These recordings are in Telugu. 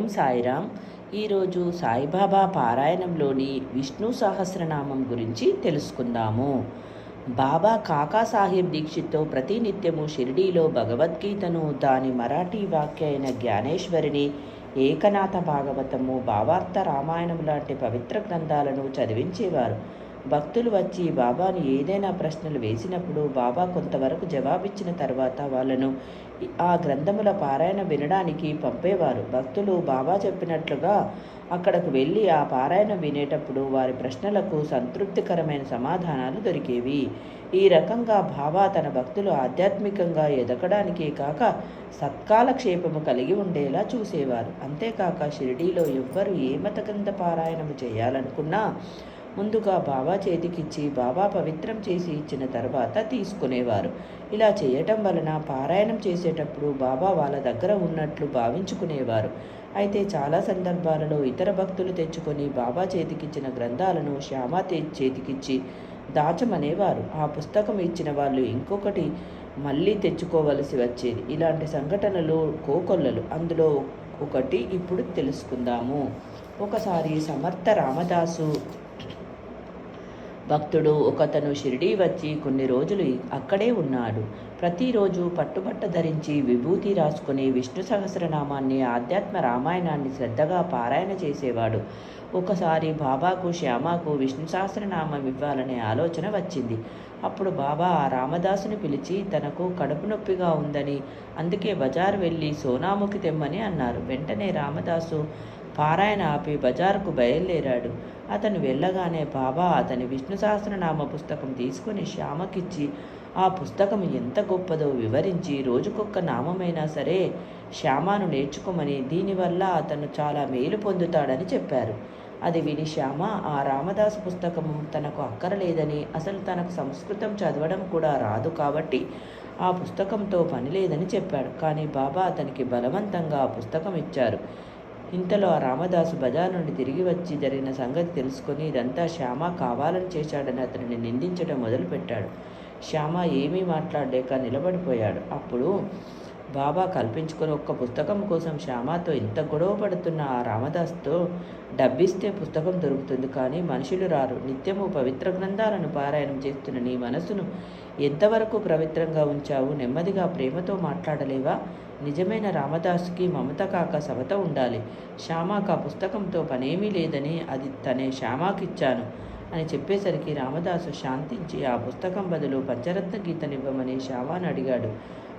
ఓం సాయిరామ్. ఈరోజు సాయిబాబా పారాయణంలోని విష్ణు సహస్రనామం గురించి తెలుసుకుందాము. బాబా కాకా సాహిబ్ దీక్షిత్తో ప్రతినిత్యము షిరిడీలో భగవద్గీతను దాని మరాఠీ వాక్య అయిన జ్ఞానేశ్వరిని ఏకనాథ భాగవతము భావార్థ రామాయణం లాంటి పవిత్ర గ్రంథాలను చదివించేవారు. భక్తులు వచ్చి బాబాను ఏదైనా ప్రశ్నలు వేసినప్పుడు బాబా కొంతవరకు జవాబిచ్చిన తర్వాత వాళ్ళను ఆ గ్రంథముల పారాయణ వినడానికి పంపేవారు. భక్తులు బాబా చెప్పినట్లుగా అక్కడకు వెళ్ళి ఆ పారాయణ వినేటప్పుడు వారి ప్రశ్నలకు సంతృప్తికరమైన సమాధానాలు దొరికేవి. ఈ రకంగా బాబా తన భక్తులు ఆధ్యాత్మికంగా ఎదగడానికే కాక సత్కాలక్షేపము కలిగి ఉండేలా చూసేవారు. అంతేకాక షిరిడీలో ఎవ్వరు ఏ మత గ్రంథ పారాయణము చేయాలనుకున్నా ముందుగా బాబా చేతికిచ్చి బాబా పవిత్రం చేసి ఇచ్చిన తర్వాత తీసుకునేవారు. ఇలా చేయటం వలన పారాయణం చేసేటప్పుడు బాబా వాళ్ళ దగ్గర ఉన్నట్లు భావించుకునేవారు. అయితే చాలా సందర్భాలలో ఇతర భక్తులు తెచ్చుకొని బాబా చేతికిచ్చిన గ్రంథాలను శ్యామా చేతికిచ్చి దాచమనేవారు. ఆ పుస్తకం ఇచ్చిన వాళ్ళు ఇంకొకటి మళ్ళీ తెచ్చుకోవలసి వచ్చేది. ఇలాంటి సంఘటనలు కోకొల్లలు. అందులో ఒకటి ఇప్పుడు తెలుసుకుందాము. ఒకసారి సమర్థ రామదాసు భక్తుడు ఒకతను షిరిడీ వచ్చి కొన్ని రోజులు అక్కడే ఉన్నాడు. ప్రతిరోజు పట్టుబట్ట ధరించి విభూతి రాసుకుని విష్ణు సహస్రనామాన్ని ఆధ్యాత్మ రామాయణాన్ని శ్రద్ధగా పారాయణ చేసేవాడు. ఒకసారి బాబాకు శ్యామకు విష్ణు సహస్రనామం ఇవ్వాలనే ఆలోచన వచ్చింది. అప్పుడు బాబా ఆ రామదాసుని పిలిచి తనకు కడుపు నొప్పిగా ఉందని అందుకే బజారు వెళ్ళి సోనాముఖి తెమ్మని అన్నారు. వెంటనే రామదాసు పారాయణ ఆపి బజారుకు బయలుదేరాడు అతను వెళ్ళగానే బాబా అతని విష్ణు సహస్రనామ పుస్తకం తీసుకుని శ్యామకిచ్చి ఆ పుస్తకం ఎంత గొప్పదో వివరించి రోజుకొక్క నామమైనా సరే శ్యామాను నేర్చుకోమని దీనివల్ల అతను చాలా మేలు పొందుతాడని చెప్పారు. అది విని శ్యామ ఆ రామదాస్ పుస్తకము తనకు అక్కరలేదని అసలు తనకు సంస్కృతం చదవడం కూడా రాదు కాబట్టి ఆ పుస్తకంతో పని లేదని చెప్పాడు. కానీ బాబా అతనికి బలవంతంగా ఆ పుస్తకం ఇచ్చారు. ఇంతలో ఆ రామదాసు బజార్ నుండి తిరిగి వచ్చి జరిగిన సంగతి తెలుసుకొని ఇదంతా శ్యామ కావాలని చేశాడని అతనిని నిందించడం మొదలుపెట్టాడు. శ్యామ ఏమీ మాట్లాడలేక నిలబడిపోయాడు. అప్పుడు బాబా కల్పించుకొని ఒక్క పుస్తకం కోసం శ్యామతో ఇంత గొడవ పడుతున్న ఆ రామదాస్తో డబ్బిస్తే పుస్తకం దొరుకుతుంది కానీ మనుషులు రారు. నిత్యము పవిత్ర గ్రంథాలను పారాయణం చేస్తున్న నీ మనసును ఎంతవరకు పవిత్రంగా ఉంచావు? నెమ్మదిగా ప్రేమతో మాట్లాడలేవా? నిజమైన రామదాసుకి మమత కాక సమత ఉండాలి. శ్యామాకు ఆ పుస్తకంతో పనేమీ లేదని అది తనే శ్యామాకిచ్చాను అని చెప్పేసరికి రామదాసు శాంతించి ఆ పుస్తకం బదులు పంచరత్న గీతనివ్వమని శ్యామాను అడిగాడు.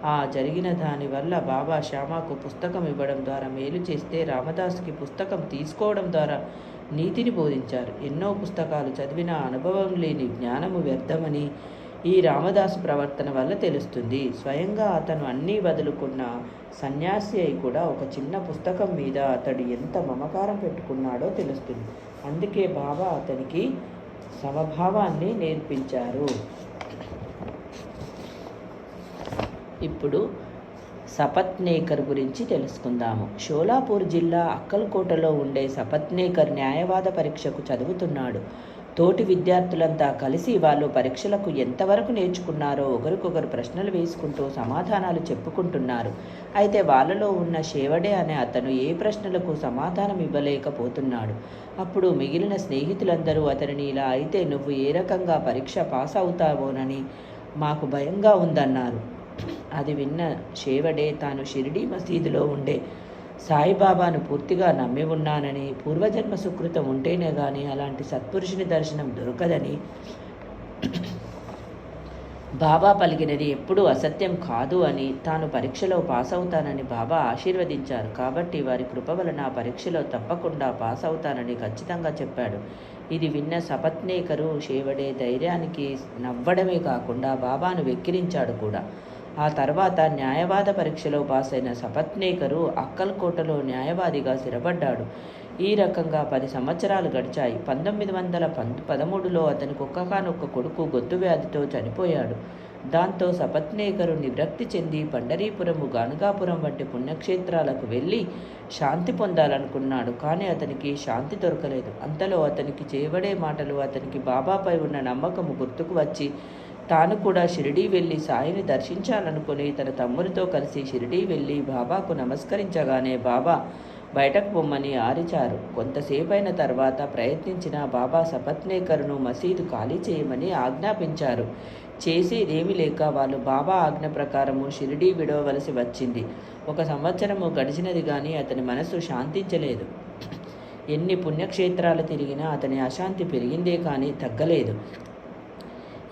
ఆ జరిగిన దాని వల్ల బాబా శ్యామాకు పుస్తకం ఇవ్వడం ద్వారా మేలు చేస్తే రామదాసుకి పుస్తకం తీసుకోవడం ద్వారా నీతిని బోధించారు. ఎన్నో పుస్తకాలు చదివిన అనుభవం లేని జ్ఞానము వ్యర్థమని ఈ రామదాసు ప్రవర్తన వల్ల తెలుస్తుంది. స్వయంగా అతను అన్నీ వదులుకున్న సన్యాసి అయి కూడా ఒక చిన్న పుస్తకం మీద అతడు ఎంత మమకారం పెట్టుకున్నాడో తెలుస్తుంది. అందుకే బాబా అతనికి సమభావాన్ని నేర్పించారు. ఇప్పుడు సపత్నేకర్ గురించి తెలుసుకుందాము. షోలాపూర్ జిల్లా అక్కల్కోటలో ఉండే సపత్నేకర్ న్యాయవాద పరీక్షకు చదువుతున్నాడు. తోటి విద్యార్థులంతా కలిసి వాళ్ళు పరీక్షలకు ఎంతవరకు నేర్చుకున్నారో ఒకరికొకరు ప్రశ్నలు వేసుకుంటూ సమాధానాలు చెప్పుకుంటున్నారు. అయితే వాళ్ళలో ఉన్న షేవడే అనే అతను ఏ ప్రశ్నలకు సమాధానం ఇవ్వలేకపోతున్నాడు. అప్పుడు మిగిలిన స్నేహితులందరూ అతనిని ఇలా అయితే నువ్వు ఏ రకంగా పరీక్ష పాస్ అవుతావోనని మాకు భయంగా ఉందన్నారు. అది విన్న షేవడే తాను షిరిడీ మసీదులో ఉండే సాయిబాబాను పూర్తిగా నమ్మి ఉన్నానని పూర్వజన్మ సుకృతం ఉంటేనే కానీ అలాంటి సత్పురుషుని దర్శనం దొరకదని బాబా పలికినది ఎప్పుడూ అసత్యం కాదు అని తాను పరీక్షలో పాస్ అవుతానని బాబా ఆశీర్వదించారు. కాబట్టి వారి కృప వలన పరీక్షలో తప్పకుండా పాస్ అవుతానని ఖచ్చితంగా చెప్పాడు. ఇది విన్న సపత్నేకరు షేవడే ధైర్యానికి నవ్వడమే కాకుండా బాబాను వెక్కిరించాడు కూడా. ఆ తర్వాత న్యాయవాద పరీక్షలో పాస్ అయిన సపత్నేకరు అక్కల్కోటలో న్యాయవాదిగా స్థిరపడ్డాడు. ఈ రకంగా పది సంవత్సరాలు గడిచాయి. పంతొమ్మిది వందల పదమూడులో అతనికి ఒక్కగానొక్క కొడుకు గొత్తు వ్యాధితో చనిపోయాడు. దాంతో సపత్నేకరు నివృత్తి చెంది పండరీపురము గానుగాపురం వంటి పుణ్యక్షేత్రాలకు వెళ్ళి శాంతి పొందాలనుకున్నాడు. కానీ అతనికి శాంతి దొరకలేదు. అంతలో అతనికి చేయబడే మాటలు అతనికి బాబాపై ఉన్న నమ్మకము గుర్తుకు వచ్చి తాను కూడా షిరిడీ వెళ్ళి సాయిని దర్శించాలనుకుని తన తమ్ముడితో కలిసి షిరిడీ వెళ్ళి బాబాకు నమస్కరించగానే బాబా బయటకు పొమ్మని ఆరిచారు. కొంతసేపైన తర్వాత ప్రయత్నించిన బాబా సపత్నేకర్ను మసీదు ఖాళీ చేయమని ఆజ్ఞాపించారు. చేసేదేమీ లేక వాళ్ళు బాబా ఆజ్ఞ ప్రకారము షిరిడీ విడవలసి వచ్చింది. ఒక సంవత్సరము గడిచినది కానీ అతని మనసు శాంతించలేదు. ఎన్ని పుణ్యక్షేత్రాలు తిరిగినా అతని అశాంతి పెరిగిందే కానీ తగ్గలేదు.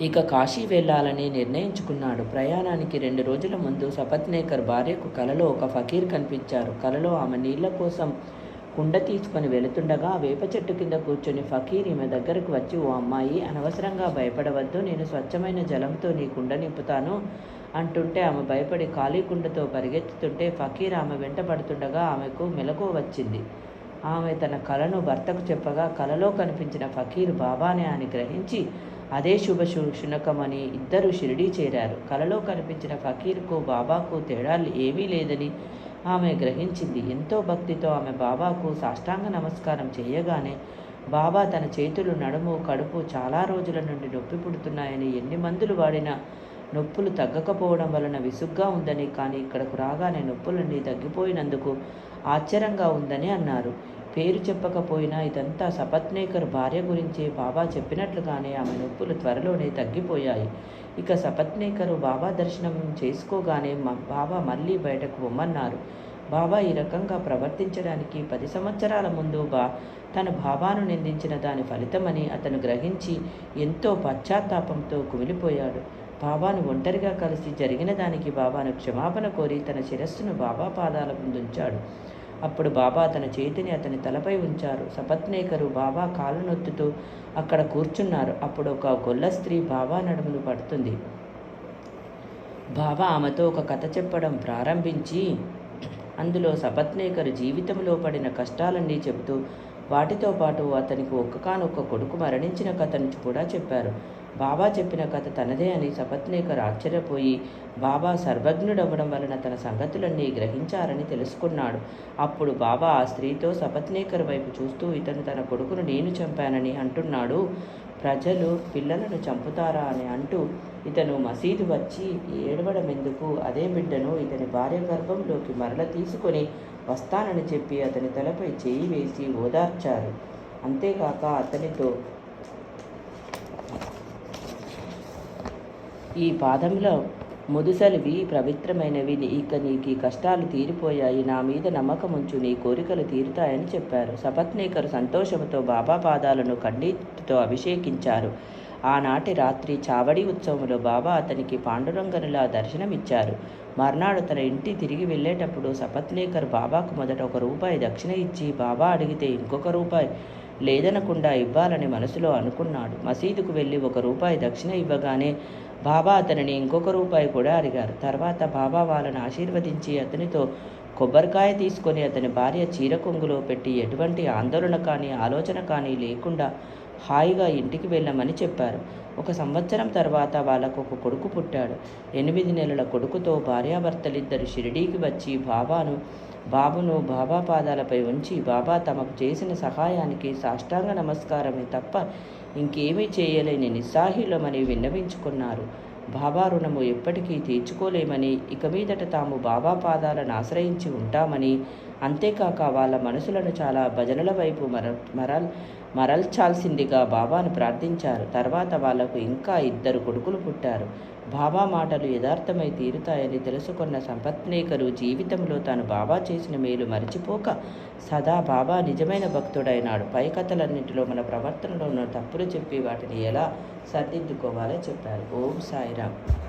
ఇక కాశీ వెళ్ళాలని నిర్ణయించుకున్నాడు. ప్రయాణానికి రెండు రోజుల ముందు సపత్నేకర్ భార్యకు కలలో ఒక ఫకీర్ కనిపించారు. కలలో ఆమె నీళ్ళ కోసం కుండ తీసుకొని వెళుతుండగా వేప చెట్టు కింద కూర్చొని ఫకీర్ ఈమె దగ్గరకు వచ్చి ఓ అమ్మాయి అనవసరంగా భయపడవద్దు నేను స్వచ్ఛమైన జలంతో నీ కుండ నింపుతాను అంటుంటే ఆమె భయపడి ఖాళీ కుండతో పరిగెత్తుతుంటే ఫకీర్ ఆమె వెంట పడుతుండగా ఆమెకు మెలకు వచ్చింది. ఆమె తన కలను భర్తకు చెప్పగా కలలో కనిపించిన ఫకీర్ బాబానే అని గ్రహించి అదే శుభ శు- శునకమని ఇద్దరు షిరిడీ చేరారు. కలలో కనిపించిన ఫకీర్కు బాబాకు తేడాలు ఏమీ లేదని ఆమె గ్రహించింది. ఎంతో భక్తితో ఆమె బాబాకు సాష్టాంగ నమస్కారం చేయగానే బాబా తన చేతులు నడుము కడుపు చాలా రోజుల నుండి నొప్పి పుడుతున్నాయని ఎన్ని మందులు వాడినా నొప్పులు తగ్గకపోవడం వలన విసుగ్గా ఉందని కానీ ఇక్కడకు రాగానే నొప్పులన్నీ తగ్గిపోయినందుకు ఆశ్చర్యంగా ఉందని అన్నారు. పేరు చెప్పకపోయినా ఇదంతా సపత్నేకర్ భార్య గురించి బాబా చెప్పినట్లుగానే ఆమె నొప్పులు త్వరలోనే తగ్గిపోయాయి. ఇక సపత్నేకరు బాబా దర్శనం చేసుకోగానే బాబా మళ్ళీ బయటకు పొమ్మన్నారు బాబా ఈ రకంగా ప్రవర్తించడానికి పది సంవత్సరాల ముందు బా తన బాబాను నిందించిన దాని ఫలితమని అతను గ్రహించి ఎంతో పశ్చాత్తాపంతో కుమిలిపోయాడు. బాబాను ఒంటరిగా కలిసి జరిగిన దానికి బాబాను క్షమాపణ కోరి తన శిరస్సును బాబా పాదాల ముందుంచాడు. అప్పుడు బాబా తన చేతిని అతని తలపై ఉంచారు. సపత్నేకరు బాబా కాలు నొత్తుతూ అక్కడ కూర్చున్నారు. అప్పుడు ఒక గొల్ల స్త్రీ బాబా నడుమును పడుతుంది. బాబా ఆమెతో ఒక కథ చెప్పడం ప్రారంభించి అందులో సపత్నేకరు జీవితంలో పడిన కష్టాలన్నీ చెబుతూ వాటితో పాటు అతనికి ఒక్కకానొక్క కొడుకు మరణించిన కథను కూడా చెప్పారు. బాబా చెప్పిన కథ తనదే అని సపత్నేకర్ ఆశ్చర్యపోయి బాబా సర్వజ్ఞుడవ్వడం వలన తన సంగతులన్నీ గ్రహించారని తెలుసుకున్నాడు. అప్పుడు బాబా ఆ స్త్రీతో సపత్నేకర్ వైపు చూస్తూ ఇతను తన కొడుకును నేను చంపానని అంటున్నాడు. ప్రజలు పిల్లలను చంపుతారా అని అంటూ ఇతను మసీదు వచ్చి ఏడవడం ఎందుకు అదే బిడ్డను ఇతని భార్య గర్భంలోకి మరల తీసుకొని వస్తానని చెప్పి అతని తలపై చేయి వేసి ఓదార్చారు. అంతేకాక అతనితో ఈ పాదంలో ముదుసలివి పవిత్రమైనవి నీ- ఇక నీకు కష్టాలు తీరిపోయాయి. నా మీద నమ్మకముంచు నీ కోరికలు తీరుతాయని చెప్పారు. సపత్నేకరు సంతోషంతో బాబా పాదాలను కండితో అభిషేకించారు. ఆనాటి రాత్రి చావడి ఉత్సవంలో బాబా అతనికి పాండురంగనులా దర్శనమిచ్చారు. మర్నాడు తన ఇంటి తిరిగి వెళ్ళేటప్పుడు సపత్నేకర్ బాబాకు మొదట ఒక రూపాయి దక్షిణ ఇచ్చి బాబా అడిగితే ఇంకొక రూపాయి లేదనకుండా ఇవ్వాలని మనసులో అనుకున్నాడు. మసీదుకు వెళ్ళి ఒక రూపాయి దక్షిణ ఇవ్వగానే బాబా అతనిని ఇంకొక రూపాయి కూడా అడిగారు. తర్వాత బాబా వాళ్ళని ఆశీర్వదించి అతనితో కొబ్బరికాయ తీసుకొని అతని భార్య చీర కొంగులో పెట్టి ఎటువంటి ఆందోళన కానీ ఆలోచన కానీ లేకుండా హాయిగా ఇంటికి వెళ్ళమని చెప్పారు. ఒక సంవత్సరం తర్వాత వాళ్ళకు ఒక కొడుకు పుట్టాడు. ఎనిమిది నెలల కొడుకుతో భార్యాభర్తలిద్దరు షిరిడీకి వచ్చి బాబాను బాబును బాబా పాదాలపై ఉంచి బాబా తమకు చేసిన సహాయానికి సాష్టాంగ నమస్కారమే తప్ప ఇంకేమీ చేయలేని నిస్సాహిలమని విన్నవించుకున్నారు. బాబా రుణము ఎప్పటికీ తీర్చుకోలేమని ఇక మీదట తాము బాబా పాదాలను ఆశ్రయించి ఉంటామని అంతేకాక వాళ్ళ మనసులను చాలా భజనల వైపు మర మరల్ మరల్చాల్సిందిగా బాబాను ప్రార్థించారు. తర్వాత వాళ్ళకు ఇంకా ఇద్దరు కొడుకులు పుట్టారు. బాబా మాటలు యథార్థమై తీరుతాయని తెలుసుకున్న సంపత్నేకరు జీవితంలో తాను బాబా చేసిన మేలు మరిచిపోక సదా బాబా నిజమైన భక్తుడైనాడు. పై కథలన్నింటిలో మన ప్రవర్తనలో ఉన్న తప్పులు చెప్పి వాటిని ఎలా సర్దిద్దుకోవాలో చెప్పారు. ఓం సాయిరామ్.